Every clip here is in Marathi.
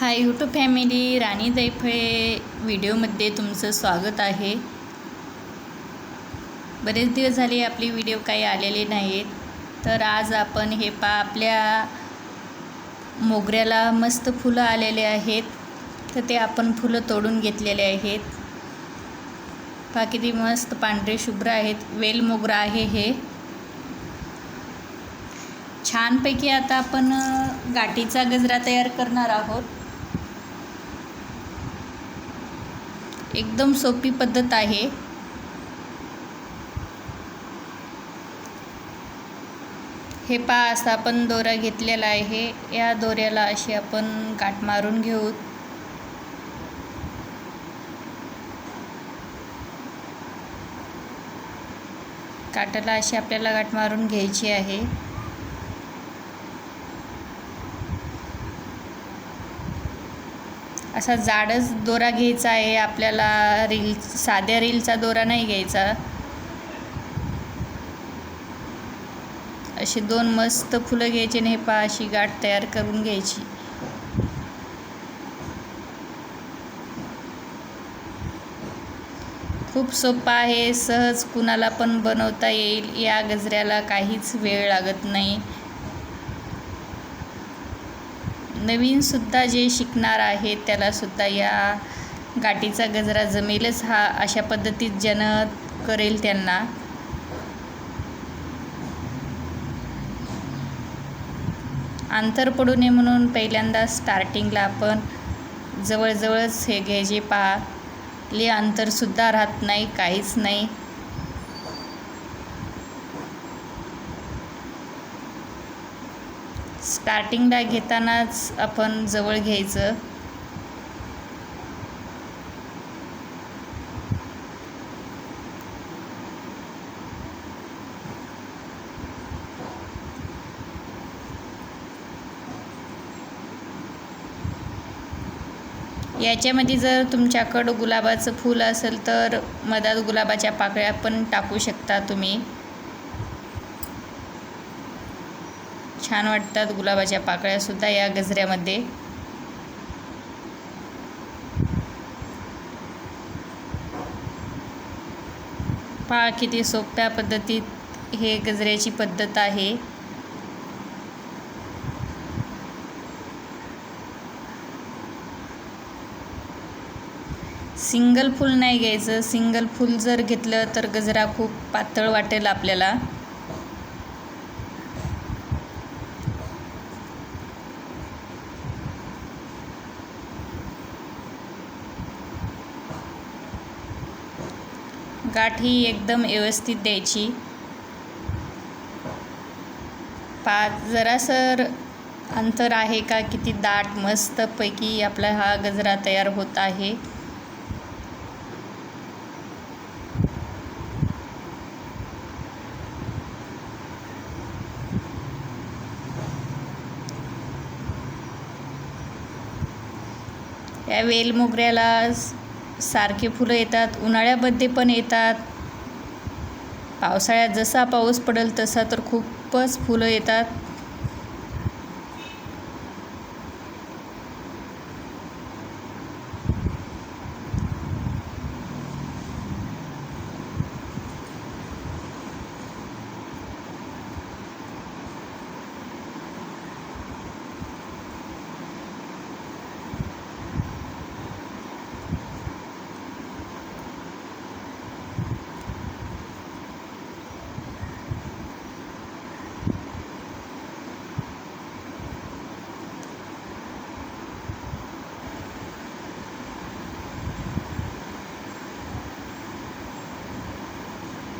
हाय यूट्यूब फॅमिली राणी दैफळे व्हिडिओमध्ये तुमचं स्वागत आहे. बरेच दिवस झाले आपली व्हिडिओ काही आलेले नाहीत. तर आज आपण हे पा आपल्या मोगऱ्याला मस्त फुलं आलेले आहेत. तर ते आपण फुलं तोडून घेतलेले आहेत. बाकी किती मस्त पांढरे शुभ्र आहेत. वेल मोगरा आहे हे. छानपैकी आता आपण गाठीचा गजरा तयार करणार आहोत. एकदम सोपी पद्धत आहे. हे पा असा आपण दोरा घेतलेला आहे. या दोऱ्याला अशी आपण गाठ मारून घेऊ. काटाला अशी आपल्याला गाठ मारून घ्यायची आहे. असा जाडच दोरा घ्यायचा आहे आपल्याला रील साध्या रीलचा दोरा नाही घ्यायचा. अशी दोन मस्त फुलं घ्यायची आणि हे पहा अशी गाठ तयार करून घ्यायची. खूप सोपा आहे सहज कुणाला पण बनवता येईल. या गजऱ्याला काहीच वेळ लागत नाही. नवीनसुद्धा जे शिकणार आहेत त्यालासुद्धा या गाठीचा गजरा जमेलच हा अशा पद्धतीत ज्यानं करेल त्यांना. अंतर पडू नये म्हणून पहिल्यांदा स्टार्टिंगला आपण जवळजवळच हे घ्यायचे. पहा ले अंतरसुद्धा राहत नाही काहीच नाही. स्टार्टिंगला घेतानाच आपण जवळ घ्यायचं. याच्यामध्ये जर तुमच्याकडं गुलाबाचं फूल असेल तर मधात गुलाबाच्या पाकळ्या पण टाकू शकता तुम्ही. छान वाटतात गुलाबाच्या पाकळ्यासुद्धा या गजऱ्यामध्ये. पहा किती सोप्या पद्धतीत हे गजऱ्याची पद्धत आहे. सिंगल फूल नाही घ्यायचं. सिंगल फूल जर घेतलं तर गजरा खूप पातळ वाटेल आपल्याला. गाठ ही एकदम व्यवस्थित द्यायची. पाच जरासर अंतर आहे का किती दाट मस्तपैकी आपला हा गजरा तयार होत आहे. या वेल मोगऱ्याला सारखे फुलं येतात उन्हाळ्यामध्ये पण येतात. पावसाळ्यात जसा पाऊस पडेल तसा तर खूपच फुलं येतात.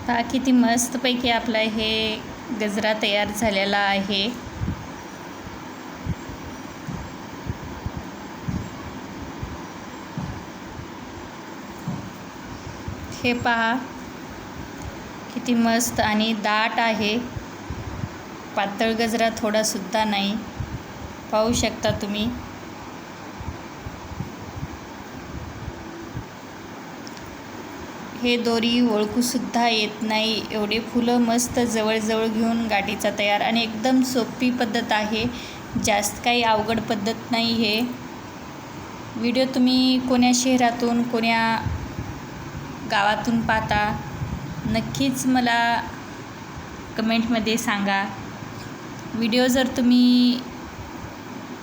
पहा किती मस्तपैकी आपला हे गजरा तयार झालेला आहे. हे पहा किती मस्त आणि दाट आहे. पातळ गजरा थोडासुद्धा नाही. पाहू शकता तुम्ही. हे दोरी ओळखूसुद्धा येत नाही. एवढे फुलं मस्त जवळजवळ घेऊन गाठीचा तयार आणि एकदम सोपी पद्धत आहे. जास्त काही अवघड पद्धत नाही हे. व्हिडिओ तुम्ही कोण्या शहरातून कोण्या गावातून पाहता नक्कीच मला कमेंटमध्ये सांगा. व्हिडिओ जर तुम्ही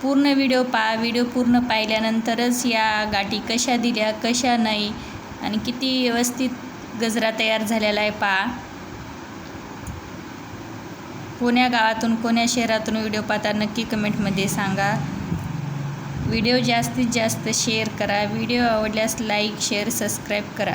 पूर्ण व्हिडिओ पा व्हिडिओ पूर्ण पाहिल्यानंतरच या गाठी कशा दिल्या कशा नाही आणि किती व्यवस्थित गजरा तयार झालेला आहे पहा. कोण्या गावातून कोण्या शहरातून व्हिडिओ पाहता नक्की कमेंटमध्ये सांगा. व्हिडिओ जास्तीत जास्त शेअर करा. व्हिडिओ आवडल्यास लाईक शेअर सबस्क्राईब करा.